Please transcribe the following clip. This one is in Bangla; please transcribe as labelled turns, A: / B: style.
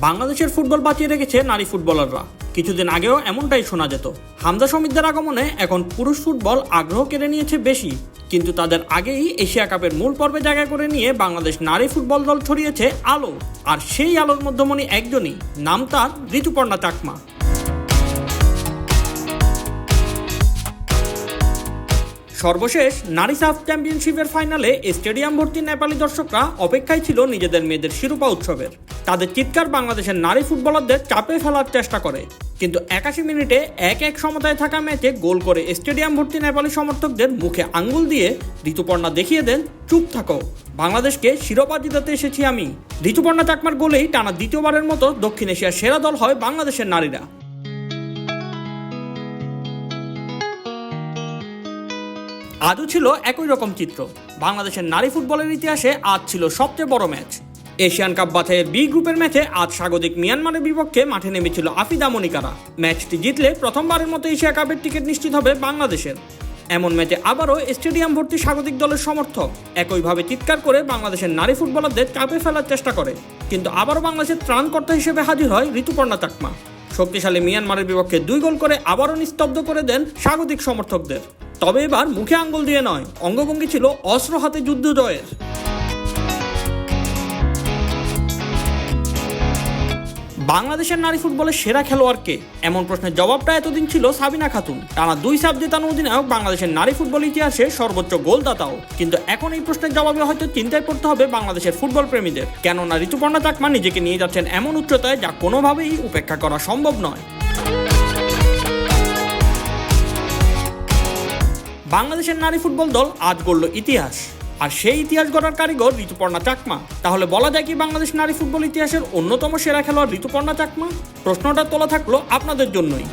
A: বাংলাদেশের ফুটবল বাঁচিয়ে রেখেছে নারী ফুটবলাররা। কিছুদিন আগেও এমনটাই শোনা যেত। হামজা সমিতদের আগমনে এখন পুরুষ ফুটবল আগ্রহ কেড়ে নিয়েছে বেশি। কিন্তু তাদের আগেই এশিয়া কাপের মূল পর্বে জায়গা করে নিয়ে বাংলাদেশ নারী ফুটবল দল ছড়িয়েছে আলো। আর সেই আলোর মধ্যমণি একজনই, নাম তার ঋতুপর্ণা চাকমা। সর্বশেষ, নারী সাফ চ্যাম্পিয়নশিপের ফাইনালে স্টেডিয়াম ভর্তি নেপালি দর্শকরা অপেক্ষায় ছিল নিজেদের মেয়েদের শিরোপা উৎসবের। তাদের চিৎকার বাংলাদেশের নারী ফুটবলারদের চাপে ফেলার চেষ্টা করে। কিন্তু একাশি মিনিটে এক এক সমতায় থাকা ম্যাচে গোল করে স্টেডিয়াম ভর্তি নেপালি সমর্থকদের মুখে আঙ্গুল দিয়ে ঋতুপর্ণা দেখিয়ে দেন, চুপ থাকো, বাংলাদেশকে শিরোপা জিতাতে এসেছি আমি। ঋতুপর্ণা চাকমার গোলেই টানা দ্বিতীয়বারের মতো দক্ষিণ এশিয়ার সেরা দল হয় বাংলাদেশের নারীরা। আজও ছিল একই রকম চিত্র। বাংলাদেশের নারী ফুটবলের ইতিহাসে আজ ছিল সবচেয়ে বড় ম্যাচ। এশিয়ান কাপ বাছাইয়ের বি গ্রুপের ম্যাচে আজ স্বাগতিক মিয়ানমারের বিপক্ষে মাঠে নেমেছিল আফিদা মনিকারা। ম্যাচটি জিতলে প্রথমবারের মতো এশিয়া কাপের টিকিট নিশ্চিত হবে বাংলাদেশের। এমন ম্যাচে আবারও স্টেডিয়াম ভর্তি স্বাগতিক দলের সমর্থক। একইভাবে চিৎকার করে বাংলাদেশের নারী ফুটবলারদের চাপে ফেলার চেষ্টা করে। কিন্তু আবারও বাংলাদেশের ত্রাণকর্তা হিসেবে হাজির হয় ঋতুপর্ণা চাকমা। শক্তিশালী মিয়ানমারের বিপক্ষে দুই গোল করে আবারও নিস্তব্ধ করে দেন স্বাগতিক সমর্থকদের। তবে এবার মুখে আঙ্গুল দিয়ে নয়, অঙ্গভঙ্গি ছিল অস্ত্র হাতে যুদ্ধ জয়ের। বাংলাদেশের নারী ফুটবলের সেরা খেলোয়াড় কে? এমন প্রশ্নের জবাবটা এতদিন ছিল সাবিনা খাতুন। টানা দুই সাব জেতানো অধিনায়ক বাংলাদেশের নারী ফুটবল ইতিহাসে সর্বোচ্চ গোলদাতাও। কিন্তু এখন এই প্রশ্নের জবাবে হয়তো চিন্তায় পড়তে হবে বাংলাদেশের ফুটবল প্রেমীদের। কেননা ঋতুপর্ণা চাকমা নিজেকে নিয়ে যাচ্ছেন এমন উচ্চতায় যা কোনোভাবেই উপেক্ষা করা সম্ভব নয়। বাংলাদেশের নারী ফুটবল দল আজ গড়ল ইতিহাস। আর সেই ইতিহাস গড়ার কারিগর ঋতুপর্ণা চাকমা। তাহলে বলা যায় কি বাংলাদেশ নারী ফুটবল ইতিহাসের অন্যতম সেরা খেলোয়াড় ঋতুপর্ণা চাকমা? প্রশ্নটা তোলা থাকল আপনাদের জন্যই।